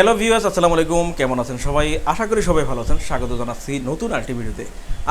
Hello viewers আসসালামু আলাইকুম। কেমন আছেন সবাই? আশা করি সবাই ভালো আছেন। স্বাগত জানাচ্ছি নতুন আরেকটি ভিডিওতে।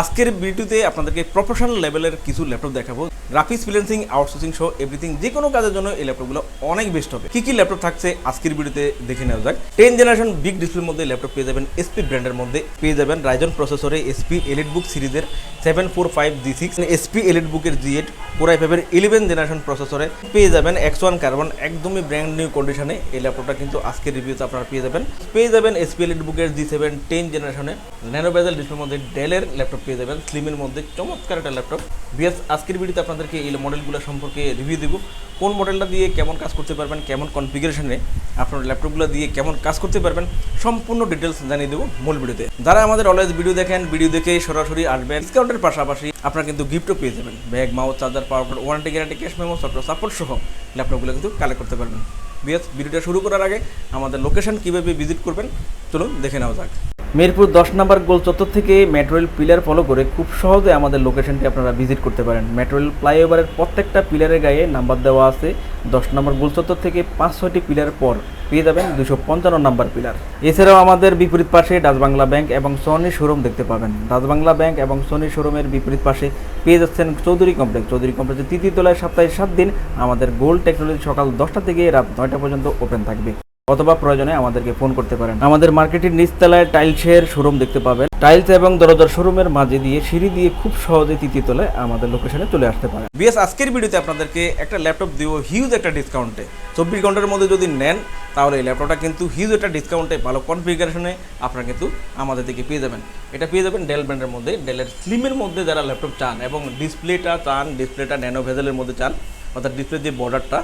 আজকের ভিডিওতে আপনাদেরকে প্রফেশনাল লেভেলের কিছু ল্যাপটপ দেখাবো। গ্রাফিক্স ফ্রিল্যান্সিং আউটসোর্সিং সহ এভরিথিং যে কোনো কাজের জন্য এই ল্যাপটপগুলো অনেক বেস্ট হবে। কি কি ল্যাপটপ থাকছে আজকের ভিডিওতে দেখে নেওয়া যাক। টেন জেনারেশন বিগ ডিসপ্লের মধ্যে ল্যাপটপ পেয়ে যাবেন এসপি ব্র্যান্ডের মধ্যে। পেয়ে যাবেন রাইজন প্রসেসরে এসপি এলিট বুক সিরিজের seven four five G six HP Elite বুকের জি এইট কোরাই ফাইভের ইলেভেন জেনারেশন প্রসেসরে পেয়ে যাবেন এক্স ওয়ান কার্বন একদমই ব্র্যান্ড নিউ কন্ডিশনে এই ল্যাপটপটা কিন্তু আজকের রিভিউতে আপনারা পেয়ে যাবেন। পেয়ে যাবেন এসপি এলিট বুকের জি সেভেন টেন জেনারেশনে ন্যানো বেজাল ডিসপ্লের মধ্যে ডেলের ল্যাপটপ পেয়ে যাবেন। স্লিমের মধ্যে চমৎকার একটা ল্যাপটপ বিএস আজকের ভিডিওতে আপনাদেরকে এই মডেলগুলো সম্পর্কে রিভিউ দেবো। কোন মডেলটা দিয়ে কেমন কাজ করতে পারবেন, কেমন কনফিগারেশনে আপনার ল্যাপটপগুলো দিয়ে কেমন কাজ করতে পারবেন, সম্পূর্ণ ডিটেলস জানিয়ে দেবো মূল ভিডিওতে যারা আমাদের অলওয়েজ ভিডিও দেখেন ভিডিও দেখে সরাসরি আসবেন ডিসকাউন্টের পাশাপাশি আপনারা কিন্তু গিফটও পেয়ে যাবেন। Bag mouse charger power warranty guarantee cash memo software support সহ ল্যাপটপগুলো কিন্তু কালেক্ট করতে পারবেন। বিএস ভিডিওটা শুরু করার আগে আমাদের লোকেশন কীভাবে ভিজিট করবেন, চলুন দেখে নেওয়া যাক। মিরপুর দশ নম্বর গোল চত্বর থেকে মেট্রোয়েল পিলার ফলো করে খুব সহজে আমাদের লোকেশনটি আপনারা ভিজিট করতে পারেন। মেট্রোয়েল ফ্লাইওভারের প্রত্যেকটা পিলারের গায়ে নাম্বার দেওয়া আছে। দশ নম্বর গোল চত্বর থেকে পাঁচ ছয়টি পিলার পর পেয়ে যাবেন দুশো পঞ্চান্ন নাম্বার পিলার। এছাড়াও আমাদের বিপরীত পাশে ডাচবাংলা ব্যাংক এবং সোনি শোরুম দেখতে পাবেন। ডাচবাংলা ব্যাংক এবং সোনি শোরুমের বিপরীত পাশে পেয়ে যাচ্ছেন চৌধুরী কমপ্লেক্স। চৌধুরী কমপ্লেক্সের তৃতীয় তলায় সপ্তাহে সাত দিন আমাদের গোল্ড টেকনোলজি সকাল দশটা থেকে রাত নয়টা পর্যন্ত ওপেন থাকবে। অথবা প্রয়োজনে আমাদেরকে ফোন করতে পারেন। আমাদের মার্কেটের নিচতলায় টাইলসের শোরুম দেখতে পাবেন। টাইলস এবং দরজার শোরুমের মাঝে দিয়ে সিঁড়ি দিয়ে খুব সহজে তৃতীয় তলায় আমাদের লোকেশনে চলে আসতে পারেন। বিএস, আজকের ভিডিওতে আপনাদেরকে একটা ল্যাপটপ দিব হিউজ একটা ডিসকাউন্টে চব্বিশ ঘণ্টার মধ্যে যদি নেন, তাহলে এই ল্যাপটপটা কিন্তু হিউজ একটা ডিসকাউন্টে ভালো কনফিগারেশনে আপনারা কিন্তু আমাদের থেকে পেয়ে যাবেন। এটা পেয়ে যাবেন ডেল ব্র্যান্ডের মধ্যে। ডেলের স্লিমের মধ্যে যারা ল্যাপটপ চান এবং ডিসপ্লেটা চান ডিসপ্লেটা ন্যানো ভেজেলের মধ্যে চান, অর্থাৎ ডিসপ্লে যে বর্ডারটা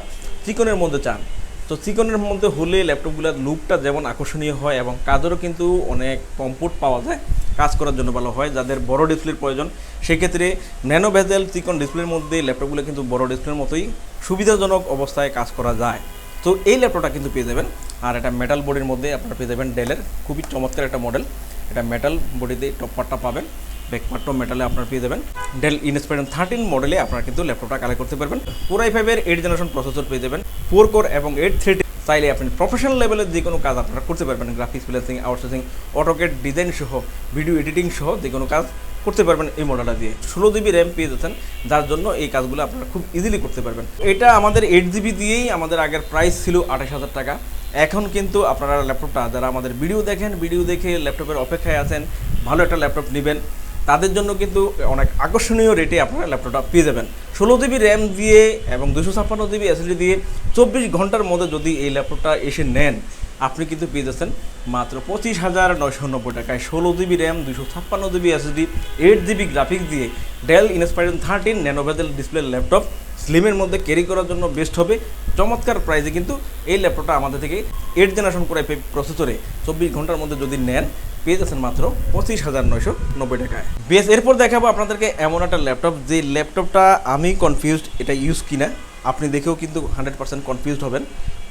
চিকনের মধ্যে চান তো চিকনের মধ্যে হলে ল্যাপটপগুলোর লুকটা যেমন আকর্ষণীয় হয় এবং কাজেরও কিন্তু অনেক কমফোর্ট পাওয়া যায়, কাজ করার জন্য ভালো হয়। যাদের বড় ডিসপ্লের প্রয়োজন, সেক্ষেত্রে ন্যানো ভেজেল চিকন ডিসপ্লের মধ্যে ল্যাপটপগুলো কিন্তু বড় ডিসপ্লের মতোই সুবিধাজনক অবস্থায় কাজ করা যায়। তো এই ল্যাপটপটা কিন্তু পেয়ে যাবেন। আর এটা মেটাল বডির মধ্যে আপনারা পেয়ে যাবেন ডেলের খুবই চমৎকার একটা মডেল এটা মেটাল বডিতে টপপারটা পাবেন। ব্যাকপার্টও মেটালে আপনারা পেয়ে যাবেন। ডেল ইনস্পাইরন থার্টিন মডেলে আপনারা কিন্তু ল্যাপটপটা কালেক্ট করতে পারবেন। ফোর আই ফাইভের এইট জেনারেশন প্রসেসর পেয়ে যাবেন। ফোর কোর এবং এইট থ্রি চাইলে আপনি প্রফেশনাল লেভেলের যে কোনো কাজ আপনারা করতে পারবেন। Graphics freelancing outsourcing AutoCAD design সহ ভিডিও এডিটিং সহ যে কোনো কাজ করতে পারবেন এই মডেলটা দিয়ে। ষোলো জিবি র্যাম পেয়ে যাচ্ছেন, যার জন্য এই কাজগুলো আপনারা খুব ইজিলি করতে পারবেন। এটা আমাদের এইট জিবি দিয়েই আমাদের আগের প্রাইস ছিল আঠাশ হাজার টাকা। এখন কিন্তু আপনারা ল্যাপটপটা যারা আমাদের ভিডিও দেখেন ভিডিও দেখে ল্যাপটপের অপেক্ষায় আছেন, ভালো একটা ল্যাপটপ নেবেন। তাদের জন্য কিন্তু অনেক আকর্ষণীয় রেটে আপনারা ল্যাপটপটা পেয়ে যাবেন। ষোলো জিবি র্যাম দিয়ে এবং দুশো ছাপ্পান্ন জিবি এসএসডি দিয়ে চব্বিশ ঘণ্টার মধ্যে যদি এই ল্যাপটপটা এসে নেন, আপনি কিন্তু পেয়ে যাচ্ছেন মাত্র পঁচিশ হাজার নয়শো নব্বই টাকায় ষোলো জিবি র্যাম দুশো ছাপ্পান্ন GB SSD eight GB graphics দিয়ে Dell Inspiron thirteen nano bezel display laptop স্লিমের মধ্যে ক্যারি করার জন্য বেস্ট হবে। চমৎকার প্রাইজে কিন্তু এই ল্যাপটপটা আমাদের থেকে এইট জেনারেশন করে প্রসেসরে চব্বিশ ঘণ্টার মধ্যে যদি নেন, পেয়ে যাচ্ছেন মাত্র পঁচিশ হাজার নয়শো নব্বই টাকায়। বেশ, এরপর দেখাবো আপনাদেরকে এমন একটা ল্যাপটপ যে ল্যাপটপটা আমি কনফিউজড এটা ইউজ কিনা। আপনি দেখেও কিন্তু হান্ড্রেড পার্সেন্ট কনফিউজড হবেন।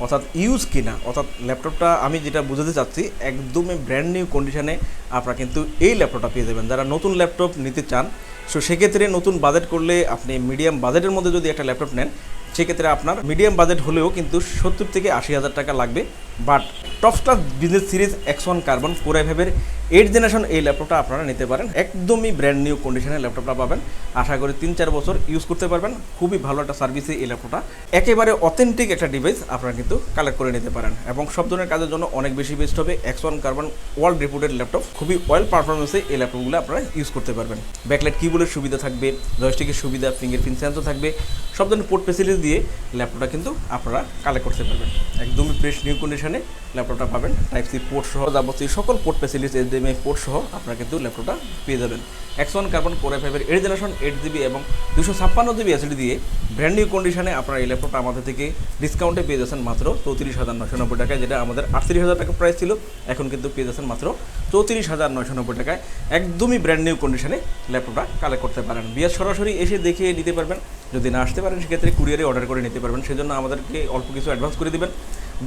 অর্থাৎ ইউজ কিনা, অর্থাৎ ল্যাপটপটা আমি যেটা বুঝাতে চাচ্ছি, একদমই ব্র্যান্ড নিউ কন্ডিশনে আপনারা কিন্তু এই ল্যাপটপটা পেয়ে যাবেন। যারা নতুন ল্যাপটপ নিতে চান সো সেক্ষেত্রে নতুন বাজেট করলে আপনি মিডিয়াম বাজেটের মধ্যে যদি একটা ল্যাপটপ নেন, সেক্ষেত্রে আপনার মিডিয়াম বাজেট হলেও কিন্তু সত্তর থেকে আশি হাজার টাকা লাগবে। But top business series X one carbon four ফাইভের এইট জেনারেশন এই ল্যাপটপটা আপনারা নিতে পারেন। একদমই ব্র্যান্ড নিউ কন্ডিশনে ল্যাপটপটা পাবেন। আশা করি তিন চার বছর ইউজ করতে পারবেন। খুবই ভালো একটা সার্ভিসে এই ল্যাপটপটা একেবারে অথেন্টিক একটা ডিভাইস আপনারা কিন্তু কালেক্ট করে নিতে পারেন। এবং সব ধরনের কাজের জন্য অনেক বেশি বেস্ট হবে। X one carbon world reputed laptop খুবই ওয়েল পারফরমেন্সে এই ল্যাপটপগুলো আপনারা ইউজ করতে পারবেন। ব্যাকলাইট কিবোর্ডের সুবিধা থাকবে জয়স্টিকের সুবিধা ফিঙ্গারপ্রিন্ট সেন্সর থাকবে। সব ধরনের পোর্ট ফেসিলিটি দিয়ে ল্যাপটপটা কিন্তু আপনারা কালেক্ট করতে পারবেন। একদমই ফ্রেশ নিউ কন্ডিশনে ল্যাপটপটা পাবেন। টাইপ সি পোর্ট সহ যাবতীয় সকল পোর্ট ফেসিলিটি এইচডিএমআই পোর্ট সহ আপনারা কিন্তু ল্যাপটপটা পেয়ে যাবেন। এক্স ওয়ান কার্বন কোর ফাইভের এইট জেনারেশন এইট জিবি এবং দুশো ছাপ্পান্ন জিবি এসডি দিয়ে ব্র্যান্ড নিউ কন্ডিশনে আপনারা এই ল্যাপটপটা আমাদের থেকে ডিসকাউন্টে পেয়ে যাচ্ছেন মাত্র চৌত্রিশ হাজার নশো নব্বই টাকায়, যেটা আমাদের আটত্রিশ হাজার টাকা প্রাইস ছিল, এখন কিন্তু পেয়ে যাচ্ছেন মাত্র চৌত্রিশ হাজার নশো নব্বই টাকায়। একদমই ব্র্যান্ড নিউ কন্ডিশনে ল্যাপটপটা কালেক্ট করতে পারেন। বিয়ার সরাসরি এসে দেখে নিতে পারবেন। যদি না আসতে পারেন, সেক্ষেত্রে কুরিয়ারে অর্ডার করে নিতে পারবেন। সেজন্য আমাদেরকে অল্প কিছু অ্যাডভান্স করে দিবেন।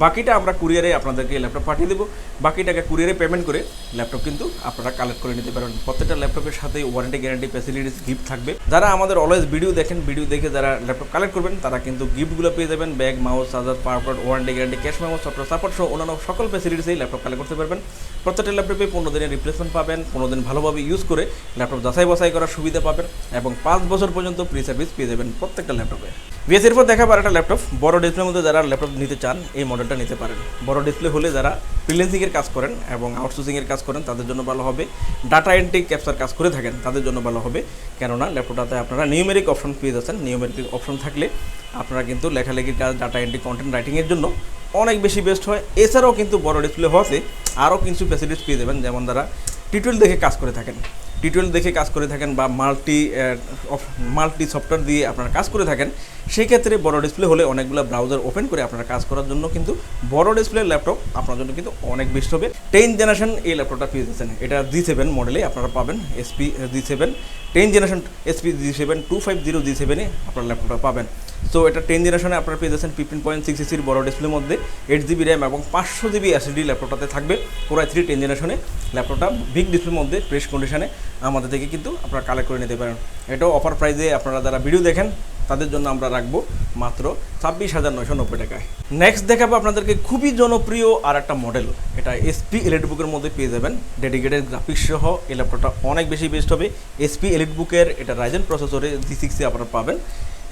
বাকিটা আমরা কুরিয়ারে আপনাদেরকে ল্যাপটপ পাঠিয়ে দেবো। বাকি টাকা কুরিয়ারে পেমেন্ট করে ল্যাপটপ কিন্তু আপনারা কালেক্ট করে নিতে পারবেন প্রত্যেকটা ল্যাপটপের সাথে ওয়ারেন্টি গ্যারান্টি ফ্যাসিলিটিস গিফট থাকবে। যারা আমাদের অলওয়েজ ভিডিও দেখেন ভিডিও দেখে যারা ল্যাপটপ কালেক্ট করবেন, তারা কিন্তু গিফটগুলো পেয়ে যাবেন। Bag mouse charger power warranty guarantee cash memo software support সহ অন্যান্য সকল ফ্যাসিলিটিসেই ল্যাপটপ কালেক্ট করতে পারবেন। প্রত্যেকটা ল্যাপটপে পনেরো দিনের রিপ্লেসমেন্ট পাবেন। পনেরো দিন ভালোভাবে ইউজ করে ল্যাপটপ যাচাই বাছাই করার সুবিধা পাবেন এবং পাঁচ বছর পর্যন্ত প্রি সার্ভিস পেয়ে যাবেন প্রত্যেকটা ল্যাপটপে বিএসের পর দেখাবো আর একটা ল্যাপটপ বড় ডিসপ্লের মধ্যে যারা ল্যাপটপ নিতে চান, এই মডেলটা নিতে পারেন। বড় ডিসপ্লে হলে যারা ফ্রিল্যান্সিংয়ের কাজ করেন এবং আউটসোর্সিংয়ের কাজ করেন, তাদের জন্য ভালো হবে। ডাটা এন্ট্রি ক্যাপচার কাজ করে থাকেন, তাদের জন্য ভালো হবে। কেননা ল্যাপটপটাতে আপনারা নিউমেরিক অপশন পেয়ে যাচ্ছেন। নিউমেরিক অপশন থাকলে আপনারা কিন্তু লেখালেখির কাজ ডাটা এন্ট্রি কন্টেন্ট রাইটিংয়ের জন্য অনেক বেশি বেস্ট হয়। এছাড়াও কিন্তু বড় ডিসপ্লে হওয়াতে আরও কিছু ফ্যাসিলিটিস পেয়ে যাবেন, যেমন তারা টিটুয়েল দেখে কাজ করে থাকেন। টিটুয়েল দেখে কাজ করে থাকেন বা মাল্টি মাল্টি সফটওয়্যার দিয়ে আপনারা কাজ করে থাকেন, সেই ক্ষেত্রে বড় ডিসপ্লে হলে অনেকগুলো ব্রাউজার ওপেন করে আপনারা কাজ করার জন্য কিন্তু বড় ডিসপ্লে ল্যাপটপ আপনার জন্য কিন্তু অনেক বেস্ট হবে। টেন জেনারেশন এই ল্যাপটপটা পেয়ে যাচ্ছেন। এটা জি সেভেন মডেলে আপনারা পাবেন HP G seven ten generation HP G seven two five zero G সেভেনে আপনার ল্যাপটপটা পাবেন। সো এটা টেন জেনারেশনে আপনারা পেয়ে যাচ্ছেন ফিফটিন পয়েন্ট সিক্স সিসির বড় ডিসপ্লের মধ্যে এইট জিবি র্যাম এবং পাঁচশো জিবি এসএসডি ল্যাপটপটাতে থাকবে। কোরাই থ্রি টেন জেনারেশনে ল্যাপটপটা বিগ ডিসপ্লের মধ্যে ফ্রেশ কন্ডিশনে আমাদের থেকে কিন্তু আপনারা কালেক্ট করে নিতে পারেন। এটাও অফার প্রাইজে আপনারা যারা ভিডিও দেখেন, তাদের জন্য আমরা রাখব মাত্র ছাব্বিশ হাজার নয়শো নব্বই টাকায়। নেক্সট দেখাবো আপনাদেরকে খুবই জনপ্রিয় আর একটা মডেল এটা এসপি এলিট বুকের মধ্যে পেয়ে যাবেন। ডেডিকেটেড গ্রাফিক্স সহ এই ল্যাপটপটা অনেক বেশি বেস্ট হবে। এসপি এলিট বুকের এটা রাইজেন প্রসেসরে জি সিক্সে আপনারা পাবেন।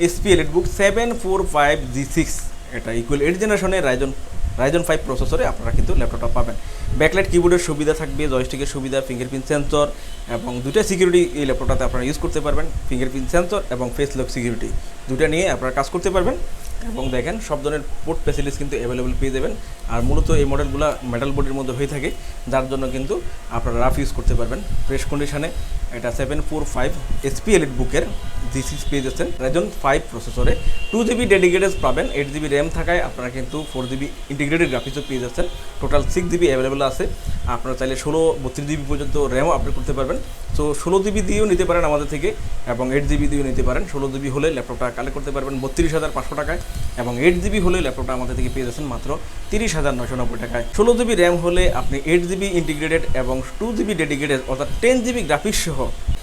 HP EliteBook seven four five G six এটা ইকুয়াল এইট জেনারেশনের রাইজন রাইজন ফাইভ প্রসেসরে আপনারা কিন্তু ল্যাপটপটা পাবেন। ব্যাকলাইট কিবোর্ডের সুবিধা থাকবে জয়স্টিকের সুবিধা ফিঙ্গারপ্রিন্ট সেন্সর এবং দুটা সিকিউরিটি এই ল্যাপটপটাতে আপনারা ইউজ করতে পারবেন ফিঙ্গারপ্রিন্ট সেন্সর এবং ফেস লক সিকিউরিটি দুটা নিয়ে আপনারা কাজ করতে পারবেন এবং দেখেন সব ধরনের পোর্ট ফ্যাসিলিটিস কিন্তু অ্যাভেলেবল পেয়ে যাবেন। আর মূলত এই মডেলগুলো মেটাল বডির মধ্যে হয়ে থাকে, যার জন্য কিন্তু আপনারা রাফ ইউজ করতে পারবেন। ফ্রেশ কন্ডিশনে এটা seven four five HP Elite বুকের জি সিক্স পেয়ে যাচ্ছেন রাইজন ফাইভ প্রসেসরে টু জিবি ডেডিকেটেড পাবেন এইট জিবি র্যাম থাকায় আপনারা কিন্তু ফোর জিবি ইন্টিগ্রেটেড গ্রাফিক্সও পেয়ে যাচ্ছেন। টোটাল সিক্স জিবি অ্যাভেলেবেল আছে। আপনারা চাইলে ষোলো বত্রিশ জিবি পর্যন্ত র্যামও আপডেট করতে পারবেন। সো ষোলো জিবি দিয়েও নিতে পারেন আমাদের থেকে এবং এইট জিবি দিয়েও নিতে পারেন। ষোলো জিবি হলে ল্যাপটপটা কালেক্ট করতে পারবেন বত্রিশ হাজার পাঁচশো টাকায় এবং এইট জিবি হলে ল্যাপটপটা আমাদের থেকে পেয়ে যাচ্ছেন মাত্র তিরিশ হাজার নশো নব্বই টাকায়। ষোলো জিবি র্যাম হলে আপনি এইট জিবি ইন্টিগ্রেটেড এবং টু জিবি ডেডিকেটেড অর্থাৎ টেন জিবি গ্রাফিক্স সহ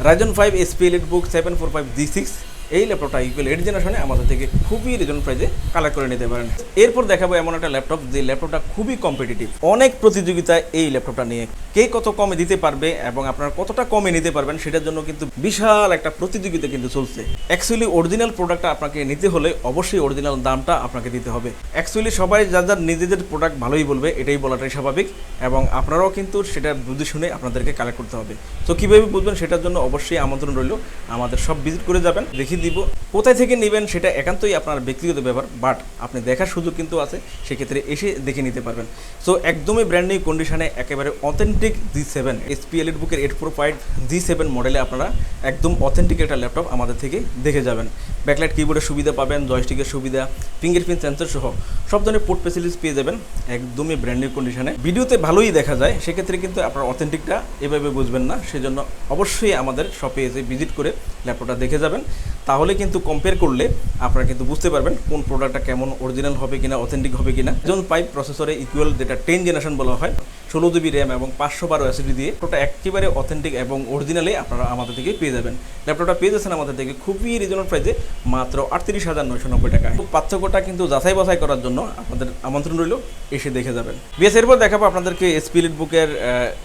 Ryzen five HP Elite book seven four five G six এই ল্যাপটপটা ইকুয়াল এইট জেনারেশনে আমাদের থেকে খুবই রিজন প্রাইজে কালেক্ট করে নিতে পারেন। এরপর দেখাবো এমন একটা ল্যাপটপ যে ল্যাপটপটা খুবই কম্পিটিটিভ অনেক প্রতিযোগিতায় এই ল্যাপটপটা নিয়ে কে কত কমে দিতে পারবে এবং আপনারা কতটা কমে নিতে পারবেন সেটার জন্য কিন্তু বিশাল একটা প্রতিযোগিতা কিন্তু চলছে। অ্যাকচুয়ালি অরিজিনাল প্রোডাক্টটা আপনাকে নিতে হলে অবশ্যই অরিজিনাল দামটা আপনাকে দিতে হবে। অ্যাকচুয়ালি সবাই যা যার নিজেদের প্রোডাক্ট ভালোই বলবে, এটাই বলাটাই স্বাভাবিক এবং আপনারাও কিন্তু সেটা বুঝে শুনে আপনাদেরকে কালেক্ট করতে হবে। তো কীভাবে বুঝবেন সেটার জন্য অবশ্যই আমন্ত্রণ রইল। আমাদের সব ভিজিট করে যাবেন দেখিয়ে দিব। কোথায় থেকে নেবেন সেটা একান্তই আপনার ব্যক্তিগত ব্যাপার বাট আপনি দেখার সুযোগ কিন্তু আছে, সেক্ষেত্রে এসে দেখে নিতে পারবেন। সো একদমই ব্র্যান্ড নিউ কন্ডিশনে একেবারে authentic G seven HP Elite বুকের eight pro five G seven মডেলে আপনারা একদম অথেন্টিক একটা ল্যাপটপ আমাদের থেকে দেখে যাবেন। ব্যাকলাইট কিবোর্ডের সুবিধা পাবেন জয়স্টিকের সুবিধা ফিঙ্গারপ্রিন্ট সেন্সর সহ সব ধরনের পোর্ট ফেসিলিটিস পেয়ে যাবেন একদমই ব্র্যান্ড নিউ কন্ডিশনে ভিডিওতে ভালোই দেখা যায়, সেক্ষেত্রে কিন্তু আপনার অথেন্টিকটা এভাবে বুঝবেন না, সেজন্য অবশ্যই আমাদের শপে এসে ভিজিট করে ল্যাপটপটা দেখে যাবেন। তাহলে কিন্তু কম্পেয়ার করলে আপনারা কিন্তু বুঝতে পারবেন কোন প্রোডাক্টটা কেমন অরিজিনাল হবে কিনা অথেন্টিক হবে কিনা। যেমন পাইপ প্রসেসরে ইকুয়াল যেটা টেন জেনারেশন বলা হয়, ষোলো জিবি র্যাম এবং পাঁচশো বারো এসিডি দিয়ে ওটা একেবারে অথেন্টিক এবং অরিজিনালে আপনারা আমাদের থেকে পেয়ে যাবেন। ল্যাপটপটা পেয়ে যাচ্ছেন আমাদের থেকে খুবই রিজনেবল প্রাইসে মাত্র আটত্রিশ হাজার নয়শো নব্বই টাকা পার্থক্যটা কিন্তু যাচাই বাছাই করার জন্য আপনাদের আমন্ত্রণ রইল, এসে দেখে যাবেন। বিএস এরপর দেখাবো আপনাদেরকে এসপিলিট বুকের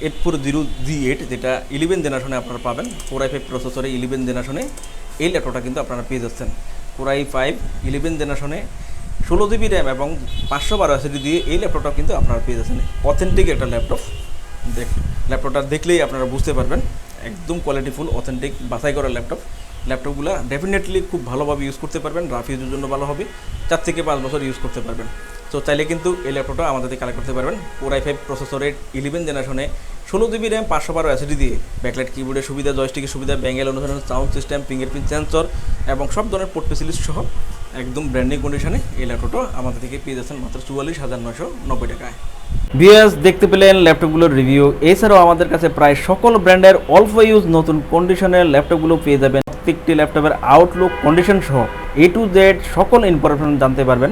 eight four zero G eight যেটা ইলেভেন জেনারেশনে আপনারা পাবেন। ফোর আই ফাইভ প্রসেসরে ইলেভেন জেনারেশনে এই ল্যাপটপটা কিন্তু আপনারা পেয়ে যাচ্ছেন। কোরাই ফাইভ ইলেভেন জেনারেশনে ষোলো জিবি র্যাম এবং পাঁচশো বারো এসিডি দিয়ে এই ল্যাপটপটা কিন্তু আপনারা পেয়ে যাচ্ছেন। অথেন্টিক একটা ল্যাপটপ। দেখ, ল্যাপটপটা দেখলেই আপনারা বুঝতে পারবেন। একদম কোয়ালিটিফুল অথেন্টিক বাছাই করা ল্যাপটপ। ল্যাপটপগুলো ডেফিনেটলি খুব ভালোভাবে ইউজ করতে পারবেন। রাফ ইউজের জন্য ভালো হবে। চার থেকে পাঁচ বছর ইউজ করতে পারবেন। তো চাইলে কিন্তু এই ল্যাপটপটা আমাদের কালেক্ট করতে পারবেন। ফোর আই ফাইভ প্রসেসরের ইলেভেন জেনারেশনে ষোলো জিবি র্যাম পাঁচশো বারো এসিডি দিয়ে ব্যাকলাইট কিবোর্ডের সুবিধা জয়স্টিকের সুবিধা ব্যাঙ্গেল অনুসরণ সাউন্ড সিস্টেম ফিঙ্গারপ্রিন্ট সেন্সর এবং সব ধরনের পোর্ট ফেসিলিটি সহ একদম ব্র্যান্ডিং কন্ডিশনে এই ল্যাপটপটা আমাদের থেকে পেয়ে যাচ্ছেন মাত্র চুয়াল্লিশ হাজার নয়শো নব্বই টাকায়। বিএস দেখতে পেলেন ল্যাপটপগুলোর রিভিউ এছাড়াও আমাদের কাছে প্রায় সকল ব্র্যান্ডের অল্প ইউজ নতুন কন্ডিশনের ল্যাপটপগুলো পেয়ে যাবেন। প্রত্যেকটি ল্যাপটপের আউটলুক কন্ডিশন সহ এ টু জেড সকল ইনফরমেশন জানতে পারবেন।